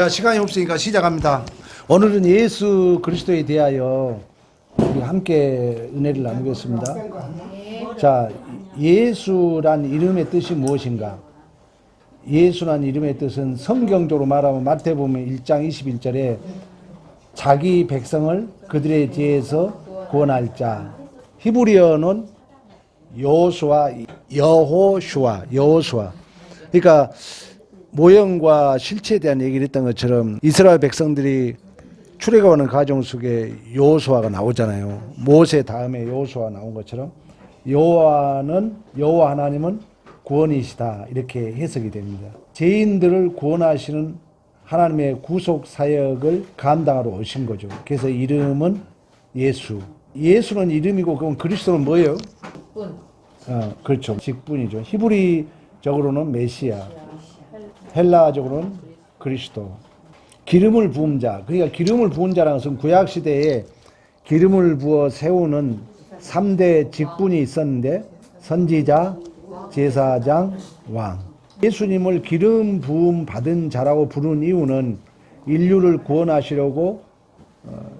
자, 시간이 없으니까 시작합니다. 오늘은 예수 그리스도에 대하여 우리 함께 은혜를 나누겠습니다. 자, 예수란 이름의 뜻이 무엇인가? 예수란 이름의 뜻은 성경적으로 말하면 마태복음 1장 21절에 자기 백성을 그들의 죄에서 구원할 자. 히브리어는 여호수아 여호슈아 여호수아. 그러니까 모형과 실체에 대한 얘기를 했던 것처럼 이스라엘 백성들이 출애굽하는 과정 속에 여호수아가 나오잖아요. 모세 다음에 여호수아 나온 것처럼 여호와는 여호와 하나님은 구원이시다 이렇게 해석이 됩니다. 죄인들을 구원하시는 하나님의 구속 사역을 감당하러 오신 거죠. 그래서 이름은 예수. 예수는 이름이고 그럼 그리스도는 뭐예요? 분. 어, 그렇죠. 직분이죠. 히브리적으로는 메시아, 헬라적으로는 그리스도. 기름을 부은 자. 그러니까 기름을 부은 자라는 것은 구약 시대에 기름을 부어 세우는 3대 직분이 있었는데 선지자, 제사장, 왕. 예수님을 기름 부음 받은 자라고 부르는 이유는 인류를 구원하시려고 어,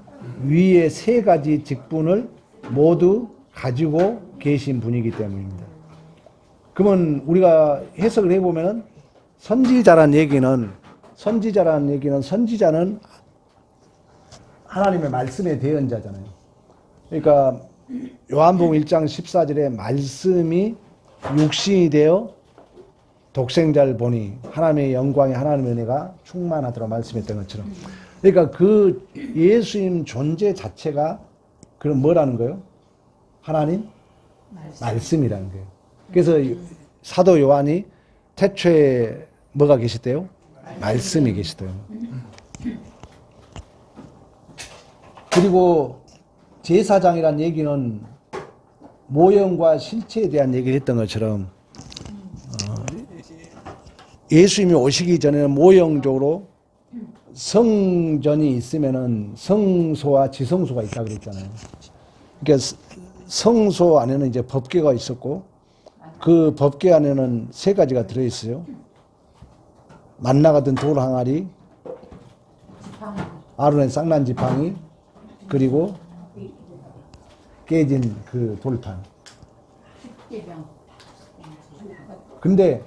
위에 세 가지 직분을 모두 가지고 계신 분이기 때문입니다. 그러면 우리가 해석을 해보면은 선지자란 얘기는 선지자라는 얘기는 선지자는 하나님의 말씀의 대언자잖아요. 그러니까 요한복음 1장 14절에 말씀이 육신이 되어 독생자를 보니 하나님의 영광이 하나님의 은혜가 충만하더라 말씀했던 것처럼 그러니까 그 예수님 존재 자체가 그럼 뭐라는 거예요? 하나님 말씀. 이라는 거예요. 그래서 사도 요한이 태초에 뭐가 계시대요? 말씀이 계시대요. 그리고 제사장이란 얘기는 모형과 실체에 대한 얘기를 했던 것처럼 어, 예수님이 오시기 전에는 모형적으로 성전이 있으면은 성소와 지성소가 있다 그랬잖아요. 그러니까 성소 안에는 이제 법궤가 있었고 그 법궤 안에는 세 가지가 들어 있어요. 만나가던 돌 항아리, 아론의 쌍난 지팡이, 그리고 깨진 그 돌판. 근데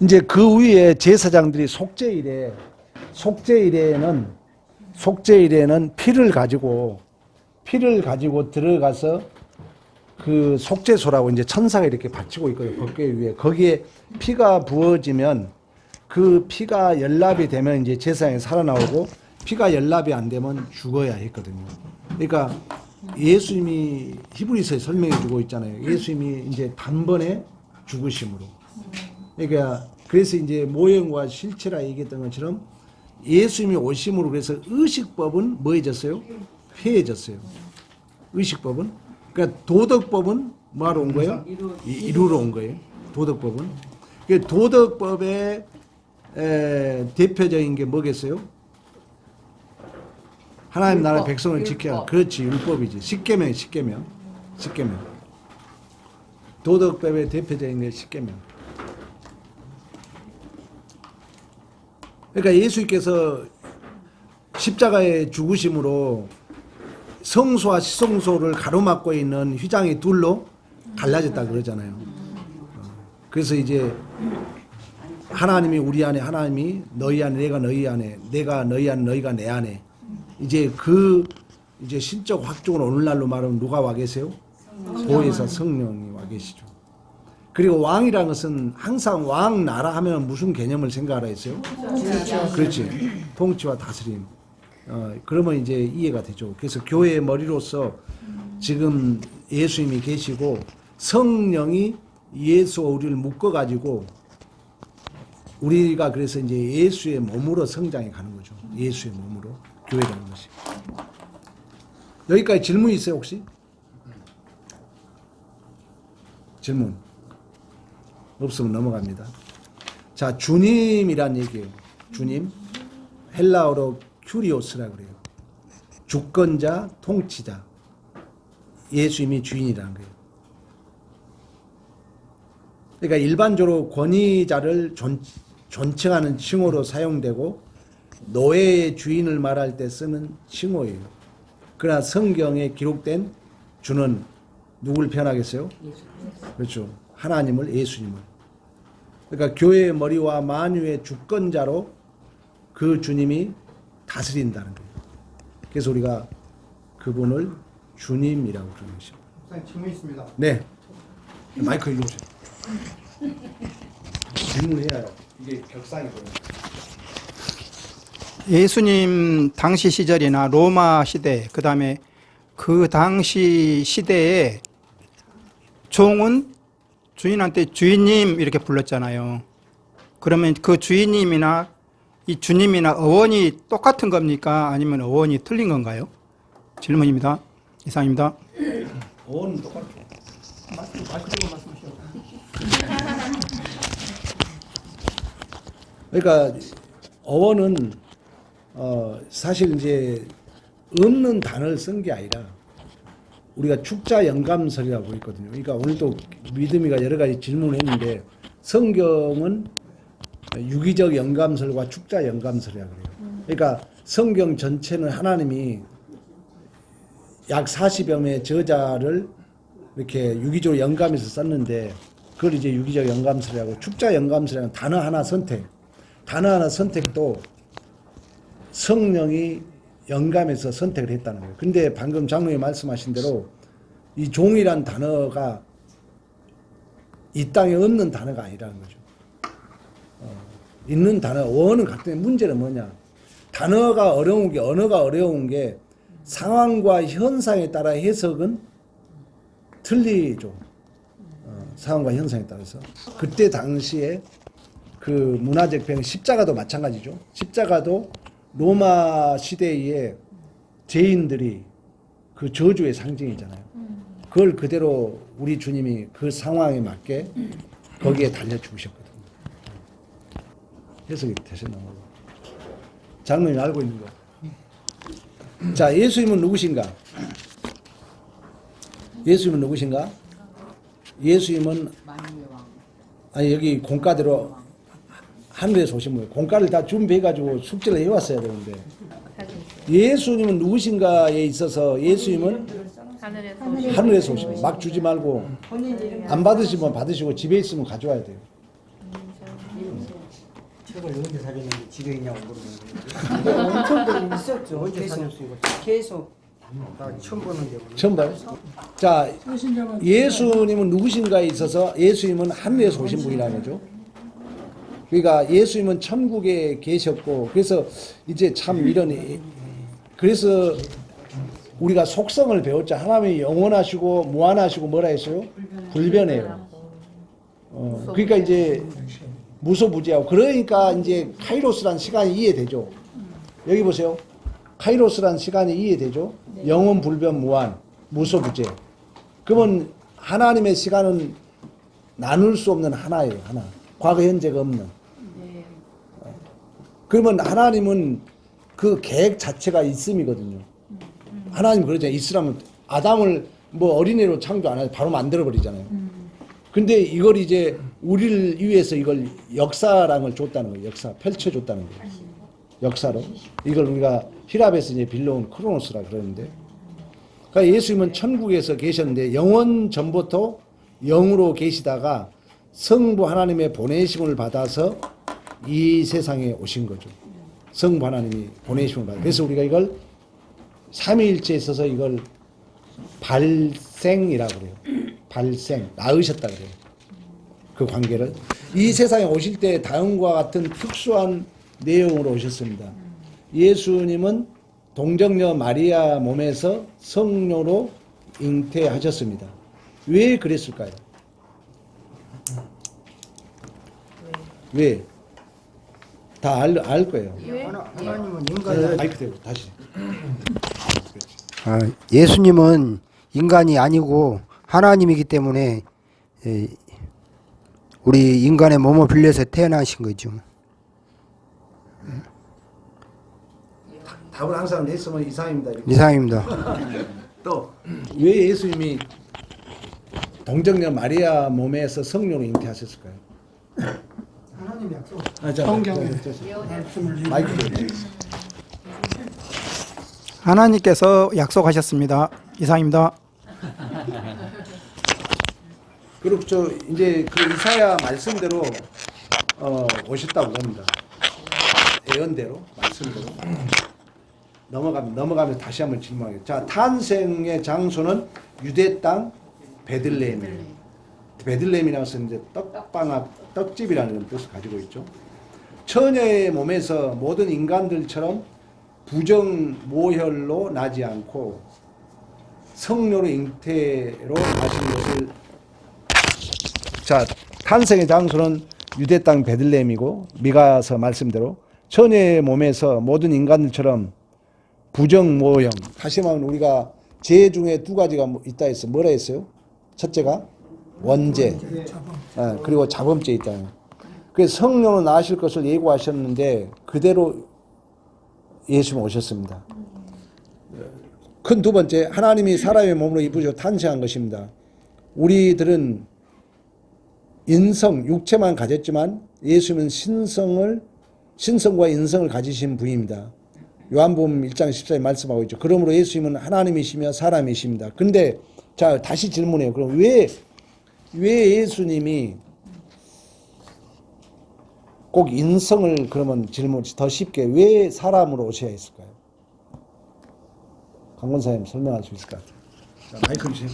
이제 그 위에 제사장들이 속죄일에 속죄일에는 속죄일에는 피를 가지고 피를 가지고 들어가서 그 속죄소라고 이제 천사가 이렇게 받치고 있거든요. 법궤 위에 거기에 피가 부어지면 그 피가 연납이 되면 이제 제사장이 살아나오고 피가 연납이 안 되면 죽어야 했거든요. 그러니까 예수님이 히브리서에 설명해 주고 있잖아요. 예수님이 이제 단번에 죽으심으로. 그러니까 그래서 이제 모형과 실체라 얘기했던 것처럼 예수님이 오심으로 그래서 의식법은 뭐해졌어요? 회해졌어요. 의식법은 그러니까 도덕법은 뭐하러 온 거예요? 이- 이루러 온 거예요. 도덕법은. 그 도덕법의 에, 대표적인 게 뭐겠어요? 하나님 나라 율법, 백성을 지켜야 율법. 그렇지 율법이지 십계명 십계명 십계명 도덕법의 대표적인 게 십계명 그러니까 예수께서 십자가의 죽으심으로 성소와 시성소를 가로막고 있는 휘장이 둘로 갈라졌다 그러잖아요. 어, 그래서 이제 하나님이 우리 안에 하나님이 너희 안에 내가 너희 안에 내가 너희 안에 너희가 내 안에 이제 그 이제 신적 확증으로 오늘날로 말하면 누가 와 계세요? 보혜사 성령이 와 계시죠. 그리고 왕이라는 것은 항상 왕 나라 하면 무슨 개념을 생각하라 했어요? 그렇지. 통치와 다스림. 어, 그러면 이제 이해가 되죠. 그래서 교회의 머리로서 지금 예수님이 계시고 성령이 예수와 우리를 묶어가지고 우리가 그래서 이제 예수의 몸으로 성장해 가는 거죠. 예수의 몸으로 교회라는 것이. 여기까지 질문 있어요 혹시? 질문 없으면 넘어갑니다. 자 주님이란 얘기예요. 주님 헬라어로 큐리오스라 그래요. 주권자, 통치자. 예수님이 주인이라는 거예요. 그러니까 일반적으로 권위자를 존, 존칭하는 칭호로 사용되고 노예의 주인을 말할 때 쓰는 칭호예요. 그러나 성경에 기록된 주는 누굴 표현하겠어요? 그렇죠. 하나님을 예수님을. 그러니까 교회의 머리와 만유의 주권자로 그 주님이 다스린다는 거예요. 그래서 우리가 그분을 주님이라고 그러는 것입니다. 목사님 질문 있습니다. 네. 마이크 일로 오세요. 질문해야 이게 격상이거든요. 예수님 당시 시절이나 로마 시대, 그 다음에 그 당시 시대에 종은 주인한테 주인님 이렇게 불렀잖아요. 그러면 그 주인님이나 이 주님이나 어원이 똑같은 겁니까? 아니면 어원이 틀린 건가요? 질문입니다. 이상입니다. 어는 똑같죠. 그러니까 어원은 어 사실 이제 없는 단어를 쓴 게 아니라 우리가 축자 영감설이라고 있거든요. 그러니까 오늘도 믿음이가 여러 가지 질문을 했는데 성경은 유기적 영감설과 축자 영감설이라고 그래요. 그러니까 성경 전체는 하나님이 약 40여 명의 저자를 이렇게 유기적으로 영감해서 썼는데 그걸 이제 유기적 영감설이라고 축자 영감설이라는 단어 하나 선택 단어 하나 선택도 성령이 영감해서 선택을 했다는 거예요. 근데 방금 장로님 말씀하신 대로 이 종이란 단어가 이 땅에 없는 단어가 아니라는 거죠. 어, 있는 단어, 원은 같은 문제는 뭐냐? 단어가 어려운 게, 언어가 어려운 게 상황과 현상에 따라 해석은 틀리죠. 어, 상황과 현상에 따라서. 그때 당시에 그 문화적 병 십자가도 마찬가지죠. 십자가도 로마 시대에 죄인들이 그 저주의 상징이잖아요. 그걸 그대로 우리 주님이 그 상황에 맞게 거기에 달려 죽으셨거든요. 해석이 되셨나 모르고. 장로님 알고 있는 거. 자, 예수님은 누구신가? 예수님은 누구신가? 예수님은 만유의 왕. 아니 여기 공과대로 하늘에서 오신 분이에요. 공과를 다 준비해가지고 숙제를 해왔어야 되는데 예수님은 누구신가에 있어서 예수님은 하늘에서 하늘에서 오신 분막 주지 말고 안 받으시면 받으시고 집에 있으면 가져와야 돼요. 집에 있냐고 물어보는데 엄청 들 있었죠. 언제 계속 계속 나 처음 보는데. 처음 봐요. 자, 예수님은 누구신가에 있어서 예수님은 하늘에서 오신 분이라는 거죠. 그러니까 예수님은 천국에 계셨고 그래서 이제 참 이런 이- 그래서 우리가 속성을 배웠죠. 하나님이 영원하시고 무한하시고 뭐라 했어요? 불변해요. 어, 그러니까 이제 무소부지하고 그러니까 이제 카이로스란 시간이 이해되죠. 여기 보세요. 카이로스란 시간이 이해되죠. 영원 불변 무한 무소부재. 그러면 하나님의 시간은 나눌 수 없는 하나예요. 하나. 과거 현재가 없는. 어. 그러면 하나님은 그 계획 자체가 있음이거든요. 하나님 그러잖아요. 있으라면 아담을 뭐 어린애로 창조 안 하고 바로 만들어 버리잖아요. 근데 이걸 이제 우리를 위해서 이걸 역사랑을 줬다는 거예요. 역사 펼쳐줬다는 거예요. 역사로 이걸 우리가 히랍에서 이제 빌려온 크로노스라 그러는데, 그러니까 예수님은 천국에서 계셨는데 영원 전부터 영으로 계시다가 성부 하나님의 보내심을 받아서 이 세상에 오신 거죠. 성부 하나님이 보내심을 받아. 그래서 우리가 이걸 삼위일체에 있어서 이걸 발생이라고 그래요. 발생, 낳으셨다 그래요. 그 관계를. 이 세상에 오실 때 다음과 같은 특수한 내용으로 오셨습니다. 예수님은 동정녀 마리아 몸에서 성녀로 잉태하셨습니다. 왜 그랬을까요? 왜? 다 알 알 거예요. 하나, 하나님은 인간이 마이크 대고 다시. 아, 예수님은 인간이 아니고 하나님이기 때문에 에, 우리 인간의 몸을 빌려서 태어나신 거죠. 답을 항상 냈으면 이상입니다. 이렇게. 이상입니다. 또왜 예수님이 동정녀 마리아 몸에서 성령을 잉태하셨을까요? 하나님 약속 아, 자, 성경에 말씀을 마이크 하나님께서 약속하셨습니다. 이상입니다. 그리고 저 이제 그 이사야 말씀대로 어, 오셨다고 봅니다. 예언대로 말씀대로 넘어가면 넘어가면 다시 한번 질문하겠습니다. 자 탄생의 장소는 유대 땅 베들레헴이에요. 베들레헴이라는 것은 이제 떡방학 떡집이라는 뜻을 가지고 있죠. 처녀의 몸에서 모든 인간들처럼 부정 모혈로 나지 않고 성료로 잉태로 나신 것을 자, 탄생의 장소는 유대 땅 베들레헴이고 미가서 말씀대로 처녀의 몸에서 모든 인간들처럼 부정 모형. 다시 말하면 우리가 죄 중에 두 가지가 뭐 있다 했어. 뭐라 했어요? 첫째가 원죄. 예, 그리고 자범죄 있다. 그래서 성령으로 나실 것을 예고하셨는데 그대로 예수님 오셨습니다. 큰 두 번째 하나님이 사람의 몸으로 입으셔 탄생한 것입니다. 우리들은 인성, 육체만 가졌지만 예수님은 신성을 신성과 인성을 가지신 분입니다. 요한복음 1장 14에 말씀하고 있죠. 그러므로 예수님은 하나님이시며 사람이십니다. 근데 자 다시 질문해요. 그럼 왜 왜 예수님이 꼭 인성을 그러면 질문 더 쉽게 왜 사람으로 오셔야 했을까요? 강 권사님 설명할 수 있을 것 같아요. 자, 마이크 주세요.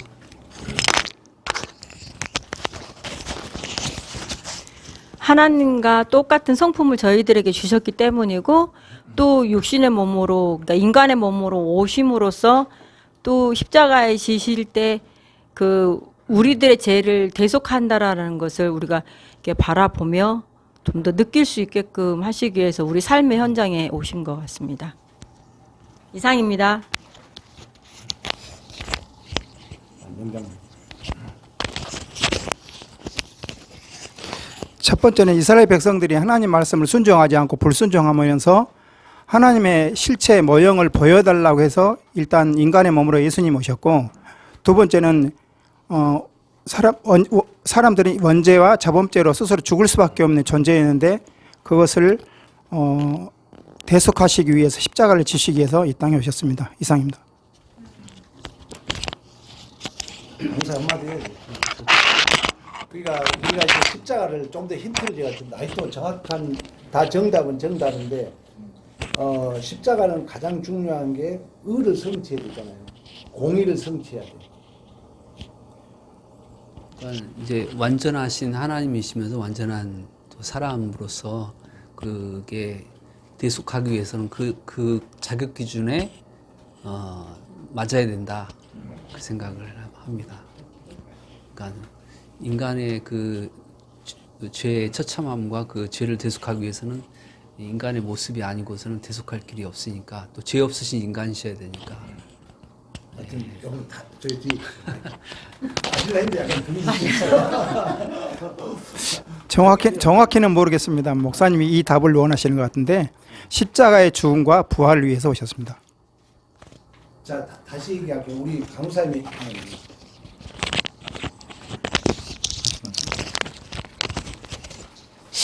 하나님과 똑같은 성품을 저희들에게 주셨기 때문이고 또 육신의 몸으로 그러니까 인간의 몸으로 오심으로써 또 십자가에 지실 때 그 우리들의 죄를 대속한다라는 것을 우리가 이렇게 바라보며 좀 더 느낄 수 있게끔 하시기 위해서 우리 삶의 현장에 오신 것 같습니다. 이상입니다. 연장. 첫 번째는 이스라엘 백성들이 하나님 말씀을 순종하지 않고 불순종하면서 하나님의 실체 모형을 보여달라고 해서 일단 인간의 몸으로 예수님 오셨고 두 번째는 어 사람 원, 워- 사람들이 원죄와 자범죄로 스스로 죽을 수밖에 없는 존재였는데 그것을 어 대속하시기 위해서 십자가를 지시기 위해서 이 땅에 오셨습니다. 이상입니다. 그러니까 우리가 이제 십자가를 좀 더 힌트를 제가 좀 아직도 정확한 다 정답은 정답인데 어, 십자가는 가장 중요한 게 의를 성취해야 되잖아요. 공의를 성취해야 돼. 그러니까 이제 완전하신 하나님이시면서 완전한 또 사람으로서 그게 대속하기 위해서는 그, 그 자격 기준에 어, 맞아야 된다. 그 생각을 합니다. 그러니까 인간의 그, 죄- 그 죄의 처참함과 그 죄를 대속하기 위해서는 인간의 모습이 아니고서는 대속할 길이 없으니까 또 죄 없으신 인간이셔야 되니까 하여튼 오늘 다 저희 뒤 아실라 했는데 약간 분위기. 정확히 정확히는 모르겠습니다. 목사님이 이 답을 원하시는 것 같은데 십자가의 죽음과 부활을 위해서 오셨습니다. 자 다, 다시 얘기할게요. 우리 강사님이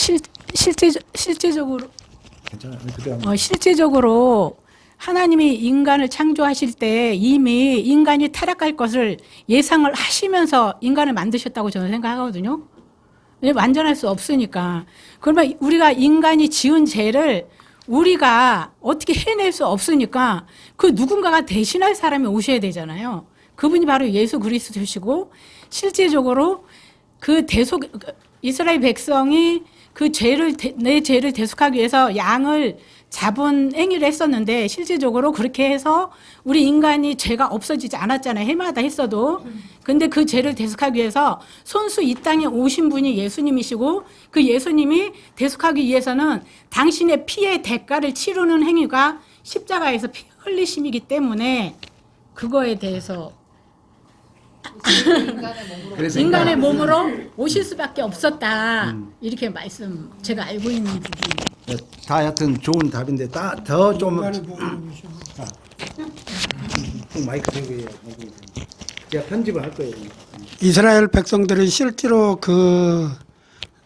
실, 실제, 실제적으로 괜찮아요. 그대로 어, 실제적으로 하나님이 인간을 창조하실 때 이미 인간이 타락할 것을 예상을 하시면서 인간을 만드셨다고 저는 생각하거든요. 왜 완전할 수 없으니까. 그러면 우리가 인간이 지은 죄를 우리가 어떻게 해낼 수 없으니까 그 누군가가 대신할 사람이 오셔야 되잖아요. 그분이 바로 예수 그리스도시고 실제적으로 그 대속 이스라엘 백성이 그 죄를 대- 내 죄를 대속하기 위해서 양을 잡은 행위를 했었는데 실제적으로 그렇게 해서 우리 인간이 죄가 없어지지 않았잖아요. 해마다 했어도. 근데 그 죄를 대속하기 위해서 손수 이 땅에 오신 분이 예수님이시고 그 예수님이 대속하기 위해서는 당신의 피의 대가를 치르는 행위가 십자가에서 피 흘리심이기 때문에 그거에 대해서 인간의 몸으로 그래서 인간의 몸으로 오실 수밖에 없었다. 이렇게 말씀 제가 알고 있는 부분이에요. 네, 다 하여튼 좋은 답인데 다더좀 오셔. 마이크 대고 해요. 제가 편집을 할 거예요. 이스라엘 백성들이 실제로 그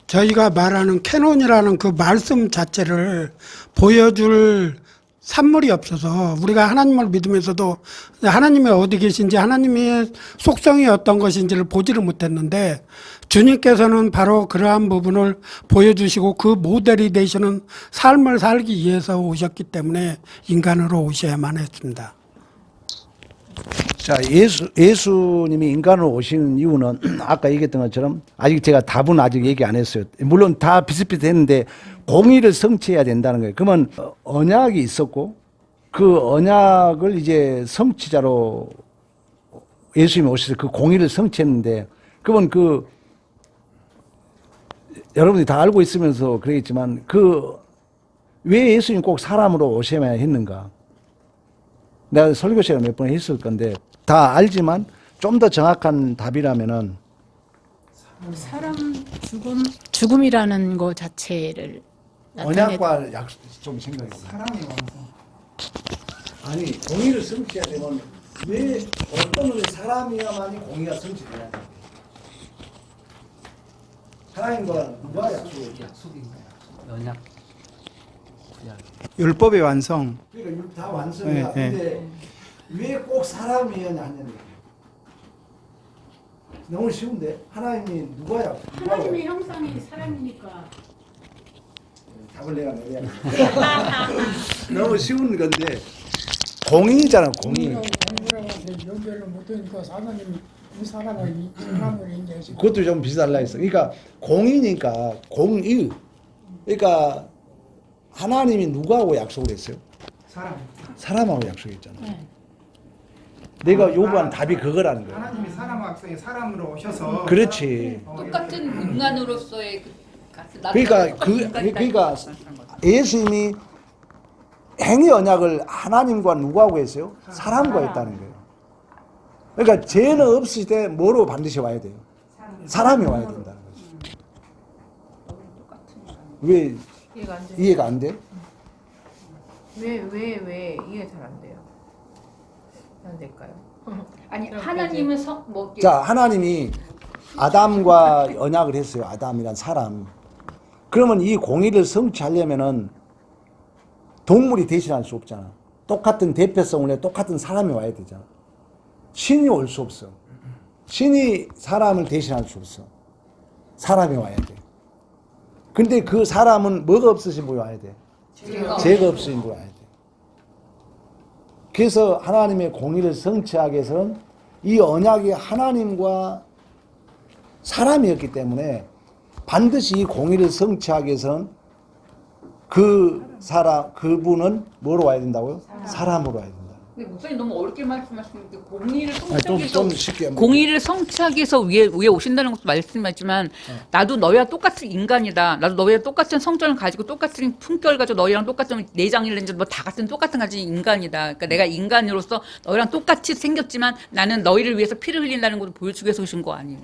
저희가 말하는 캐논이라는 그 말씀 자체를 보여줄 산물이 없어서 우리가 하나님을 믿으면서도 하나님이 어디 계신지 하나님의 속성이 어떤 것인지를 보지를 못했는데 주님께서는 바로 그러한 부분을 보여주시고 그 모델이 되시는 삶을 살기 위해서 오셨기 때문에 인간으로 오셔야만 했습니다. 자, 예수, 예수님이 인간으로 오시는 이유는 아까 얘기했던 것처럼 아직 제가 답은 아직 얘기 안 했어요. 물론 다 비슷비슷했는데 공의를 성취해야 된다는 거예요. 그러면 어, 언약이 있었고 그 언약을 이제 성취자로 예수님이 오셔서 그 공의를 성취했는데 그러면 그 여러분들이 다 알고 있으면서 그러겠지만 그 왜 예수님 꼭 사람으로 오셔야 했는가? 내가 설교 시간 몇 번 했을 건데 다 알지만 좀 더 정확한 답이라면은 사람 죽음 죽음이라는 거 자체를 언약과 약속 좀 생각해 봐. 사람이. 아니 공의를 성취해야 되면 왜 어떤 사람이야만이 공의가 성취돼야 돼? 하나님과 누가 약속을 해? 약속인 거야. 연약. 율법의 완성. 그러니까 다 완성이야. 네, 근데 왜 꼭 사람이어야 하냐는 거야. 너무 쉬운데 하나님이 누가 약 누가 하나님의 형상이 사람이니까 답을 내가 내야 너무 쉬운 건데 공의. 공부라고 연결을 못하니까 하나님이 이 사람을 이 사람을 인정하시고 그것도 좀 비슷할라 했어. 그러니까 공이니까 공의. 그러니까 하나님이 누구하고 약속을 했어요? 사람. 사람하고 약속했잖아. 내가 요구한 답이 그거라는 거야. 하나님이 사람 학생에 사람으로 오셔서 그렇지. 똑같은 인간으로서의 그 그러니까 그 그러니까 예수님이 행위 언약을 하나님과 누구하고 했어요? 사람과 했다는 거예요. 그러니까 죄는 없을 때 뭐로 반드시 와야 돼요? 사람이 와야 된다는 거죠. 왜 이해가 안 돼. 이해가 안 돼? 왜 왜 왜 이해 잘안 돼요? 안 될까요? 아니 하나님은 성, 뭐 이렇게 자, 하나님이 아담과 언약을 했어요. 아담이란 사람. 그러면 이 공의를 성취하려면은 동물이 대신할 수 없잖아. 똑같은 대표성을 해 똑같은 사람이 와야 되잖아. 신이 올 수 없어. 신이 사람을 대신할 수 없어. 사람이 와야 돼. 근데 그 사람은 뭐가 없으신 분이 와야 돼? 죄가 없으신 분이 와야 돼. 그래서 하나님의 공의를 성취하기 위해서는 이 언약이 하나님과 사람이었기 때문에 반드시 이 공의를 성취하기 위해서는 그 사람, 그분은 뭐로 와야 된다고요? 사람 으로 와야 된다. 근데 목사님 너무 어렵게 말씀하시는데 공의를 아니, 좀, 성취하기 위해서 좀 쉽게 한번. 공의를 성취하기 위해서 위에 위에 오신다는 것도 말씀하지만 나도 너희와 똑같은 인간이다. 나도 너희와 똑같은 성전을 가지고 똑같은 품격을 가지고 너희랑 똑같은 내장이든지 뭐 다 같은 똑같은 가진 인간이다. 그러니까 내가 인간으로서 너희랑 똑같이 생겼지만 나는 너희를 위해서 피를 흘린다는 것을 보여주기 위해서 오신 거 아니에요?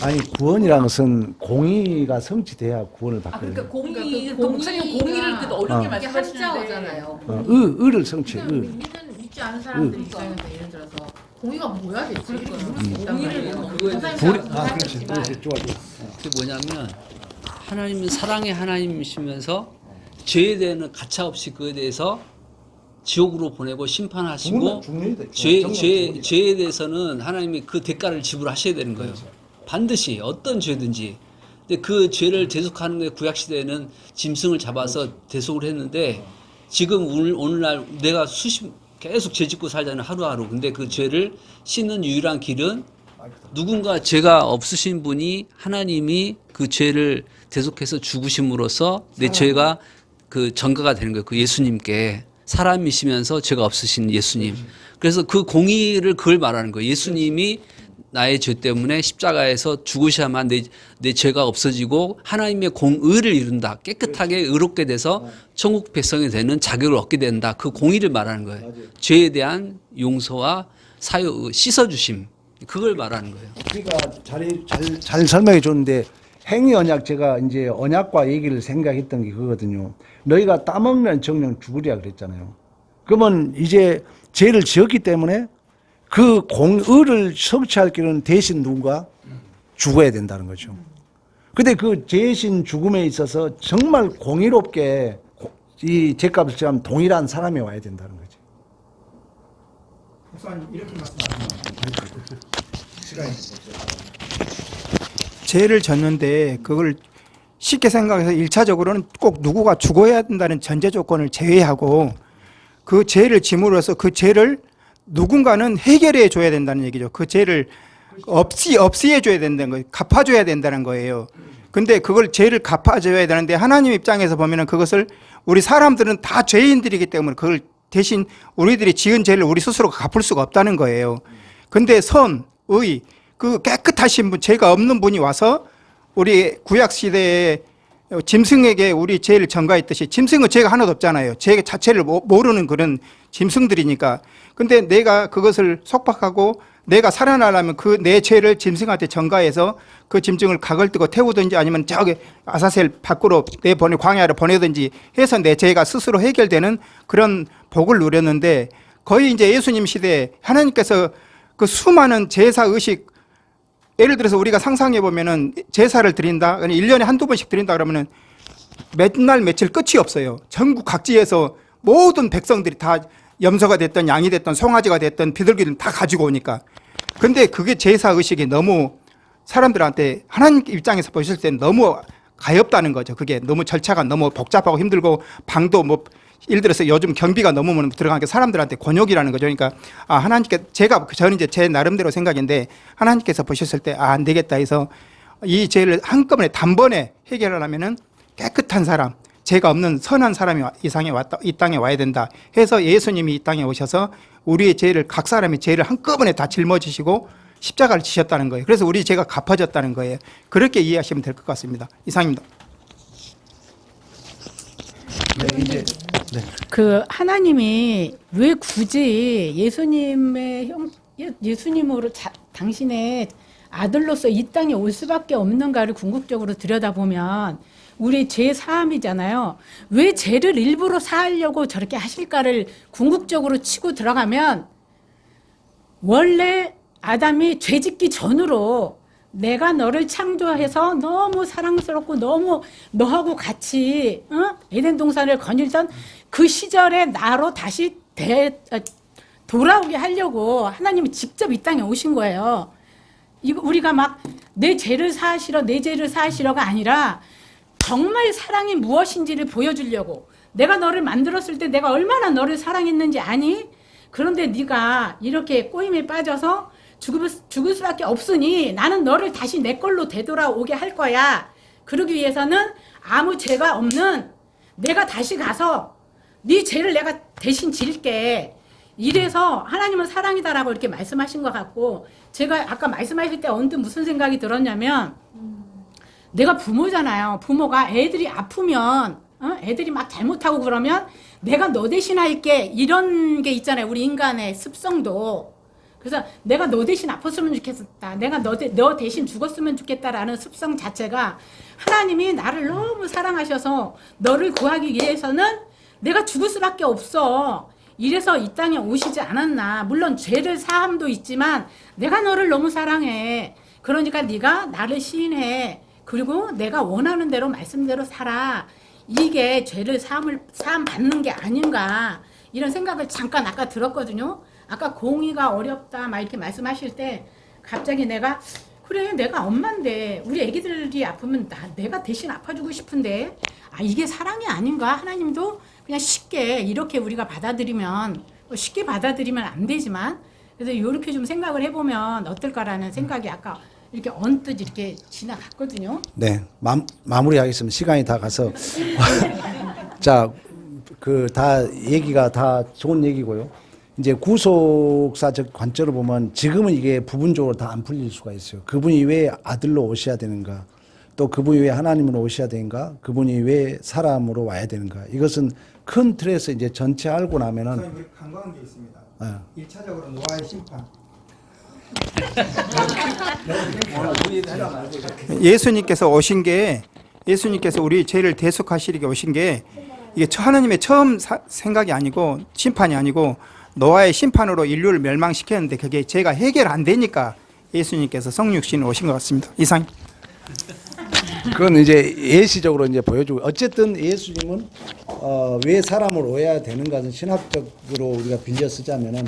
아니, 구원이라는 것은 공의가 성취돼야 구원을 아 받거든요. 그러니까 공의, 그러니까 그그 목사님 공의가 공의를 그 어렵게 어. 이게 말씀하시는데 한자어잖아요. 어, 의, 의를 그냥 의. 믿는 믿지 않은 사람들 입장에서 예를 들어서 공의가 뭐야 대체 이렇게 물을 수 있단 말이에요. 불이, 선생님이 아, 그렇지. 그렇지. 좋아, 좋아. 그게 뭐냐면 하나님은 사랑의 하나님이시면서 죄에 대한 가차 없이 그에 대해서 지옥으로 보내고 심판하시고 죽는, 죽는 데 죄, 정령 죄, 죽는 데. 죄에 대해서는 하나님이 그 대가를 지불하셔야 되는 거예요. 반드시 어떤 죄든지. 근데 그 죄를 대속하는 게 구약 시대에는 짐승을 잡아서 대속을 했는데 지금 오늘 오늘날 내가 수십 계속 죄 짓고 살자는 하루하루. 근데 그 죄를 씻는 유일한 길은 누군가 죄가 없으신 분이 하나님이 그 죄를 대속해서 죽으심으로써 내 죄가 그 전가가 되는 거예요. 그 예수님께 사람이시면서 죄가 없으신 예수님. 그래서 그 공의를 그걸 말하는 거예요. 예수님이 나의 죄 때문에 십자가에서 죽으셔야만 내, 내 죄가 없어지고 하나님의 공의를 이룬다. 깨끗하게 의롭게 돼서 천국 백성이 되는 자격을 얻게 된다. 그 공의를 말하는 거예요. 죄에 대한 용서와 사유, 씻어주심. 그걸 말하는 거예요. 그러니까 잘, 잘, 잘 설명해 줬는데 행위 언약 제가 이제 언약과 얘기를 생각했던 게 그거거든요. 너희가 따먹는 정령 죽으리라 그랬잖아요. 그러면 이제 죄를 지었기 때문에 그 공의를 성취할 길은 대신 누군가 죽어야 된다는 거죠. 근데 그 죄신 죽음에 있어서 정말 공의롭게 고- 이 죄값을 지하면 동일한 사람이 와야 된다는 거지. 이렇게 죄를 졌는데 그걸 쉽게 생각해서 일차적으로는 꼭 누구가 죽어야 된다는 전제 조건을 제외하고 그 죄를 짐으로써 그 죄를 누군가는 해결해 줘야 된다는 얘기죠. 그 죄를 없이 없이 해 줘야 된다는 거예요. 갚아 줘야 된다는 거예요. 근데 그걸 죄를 갚아 줘야 되는데 하나님 입장에서 보면은 그것을 우리 사람들은 다 죄인들이기 때문에 그걸 대신 우리들이 지은 죄를 우리 스스로 갚을 수가 없다는 거예요. 근데 선, 의, 그 깨끗하신 분, 죄가 없는 분이 와서 우리 구약 시대에 짐승에게 우리 죄를 전가했듯이 짐승은 죄가 하나도 없잖아요. 죄 자체를 모- 모르는 그런 짐승들이니까. 근데 내가 그것을 속박하고 내가 살아나려면 그 내 죄를 짐승한테 전가해서 그 짐승을 각을 뜨고 태우든지 아니면 저기 아사셀 밖으로 내보내 광야로 보내든지 해서 내 죄가 스스로 해결되는 그런 복을 누렸는데 거의 이제 예수님 시대에 하나님께서 그 수많은 제사 의식 예를 들어서 우리가 상상해 보면은 제사를 드린다. 아니 1년에 한두 번씩 드린다 그러면은 몇날 며칠 끝이 없어요. 전국 각지에서 모든 백성들이 다 염소가 됐던 양이 됐던 송아지가 됐던 비둘기를 다 가지고 오니까. 근데 그게 제사 의식이 너무 사람들한테 하나님 입장에서 보실 때는 너무 가엽다는 거죠. 그게 너무 절차가 너무 복잡하고 힘들고 방도 뭐 예를 들어서 요즘 경비가 많이 들어가니까 사람들한테 곤욕이라는 거죠. 그러니까 아 하나님께 제가 저는 이제 제 나름대로 생각인데 하나님께서 보셨을 때 아 안 되겠다 해서 이 죄를 한꺼번에 단번에 해결하려면은 깨끗한 사람, 죄가 없는 선한 사람이 와- 이 땅에 왔다 이 땅에 와야 된다 해서 예수님이 이 땅에 오셔서 우리의 죄를 각 사람의 죄를 한꺼번에 다 짊어지시고 십자가를 지셨다는 거예요. 그래서 우리 죄가 갚아졌다는 거예요. 그렇게 이해하시면 될 것 같습니다. 이상입니다. 네, 이제 그 하나님이 왜 굳이 예수님의 형 예- 예수님으로 자, 당신의 아들로서 이 땅에 올 수밖에 없는가를 궁극적으로 들여다보면 우리 죄 사함이잖아요. 왜 죄를 일부러 사하려고 저렇게 하실까를 궁극적으로 치고 들어가면 원래 아담이 죄 짓기 전으로 내가 너를 창조해서 너무 사랑스럽고 너무 너하고 같이 어? 에덴 동산을 거닐던 그 시절의 나로 다시 대, 어, 돌아오게 하려고 하나님이 직접 이 땅에 오신 거예요. 이거 우리가 막 내 죄를 사하시러 내 죄를 사하시러가 아니라 정말 사랑이 무엇인지를 보여주려고 내가 너를 만들었을 때 내가 얼마나 너를 사랑했는지 아니? 그런데 네가 이렇게 꼬임에 빠져서 죽을, 수- 죽을 수밖에 없으니 나는 너를 다시 내 걸로 되돌아오게 할 거야. 그러기 위해서는 아무 죄가 없는 내가 다시 가서 네 죄를 내가 대신 질게. 이래서 하나님은 사랑이다라고 이렇게 말씀하신 것 같고 제가 아까 말씀하실 때 언뜻 무슨 생각이 들었냐면 내가 부모잖아요. 부모가 애들이 아프면 어? 애들이 막 잘못하고 그러면 내가 너 대신 할게 이런 게 있잖아요. 우리 인간의 습성도. 그래서 내가 너 대신 아팠으면 좋겠다. 내가 너, 대, 너 대신 죽었으면 좋겠다라는 습성 자체가 하나님이 나를 너무 사랑하셔서 너를 구하기 위해서는 내가 죽을 수밖에 없어. 이래서 이 땅에 오시지 않았나. 물론 죄를 사함도 있지만 내가 너를 너무 사랑해. 그러니까 네가 나를 시인해. 그리고 내가 원하는 대로 말씀대로 살아. 이게 죄를 사함을 사함 받는 게 아닌가 이런 생각을 잠깐 아까 들었거든요. 아까 공의가 어렵다 막 이렇게 말씀하실 때 갑자기 내가 그래 내가 엄마인데 우리 애기들이 아프면 나 내가 대신 아파주고 싶은데 아 이게 사랑이 아닌가 하나님도 그냥 쉽게 이렇게 우리가 받아들이면 뭐 쉽게 받아들이면 안 되지만 그래서 이렇게 좀 생각을 해보면 어떨까라는 생각이 아까 이렇게 언뜻 이렇게 지나갔거든요. 네, 마, 마무리하겠습니다. 시간이 다 가서 자, 그 다 얘기가 다 좋은 얘기고요. 이제 구속사적 관점으로 보면 지금은 이게 부분적으로 다 안 풀릴 수가 있어요. 그분이 왜 아들로 오셔야 되는가? 또 그분이 왜 하나님으로 오셔야 되는가? 그분이 왜 사람으로 와야 되는가? 이것은 큰 틀에서 이제 전체 알고 나면은 간과한 게 있습니다. 어, 1차적으로 노아의 심판. 예수님께서 오신 게 예수님께서 우리 죄를 대속하시리게 오신 게 이게 처- 하나님의 처음 사- 생각이 아니고 심판이 아니고 노아의 심판으로 인류를 멸망시켰는데 그게 죄가 해결 안 되니까 예수님께서 성육신 오신 것 같습니다. 이상. 그건 이제 예시적으로 이제 보여주고 어쨌든 예수님은 어, 왜 사람을 오해해야 되는가는 신학적으로 우리가 빌려 쓰자면은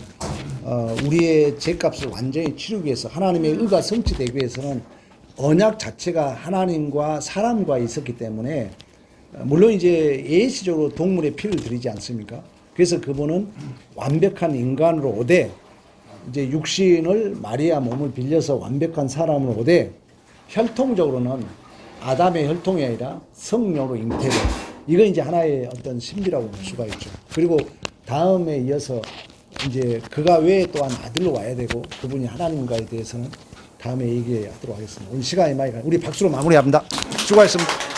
어, 우리의 죄값을 완전히 치르기 위해서 하나님의 의가 성취되기 위해서는 언약 자체가 하나님과 사람과 있었기 때문에 어, 물론 이제 예시적으로 동물의 피를 드리지 않습니까? 그래서 그분은 완벽한 인간으로 오되 이제 육신을 마리아 몸을 빌려서 완벽한 사람으로 오되 혈통적으로는 아담의 혈통이 아니라 성령으로 잉태돼. 이건 이제 하나의 어떤 신비라고 볼 수가 있죠. 그리고 다음에 이어서 이제 그가 왜 또한 아들로 와야 되고 그분이 하나님과에 대해서는 다음에 얘기하도록 하겠습니다. 오늘 시간이 많이 가. 우리 박수로 마무리합니다. 수고하셨습니다.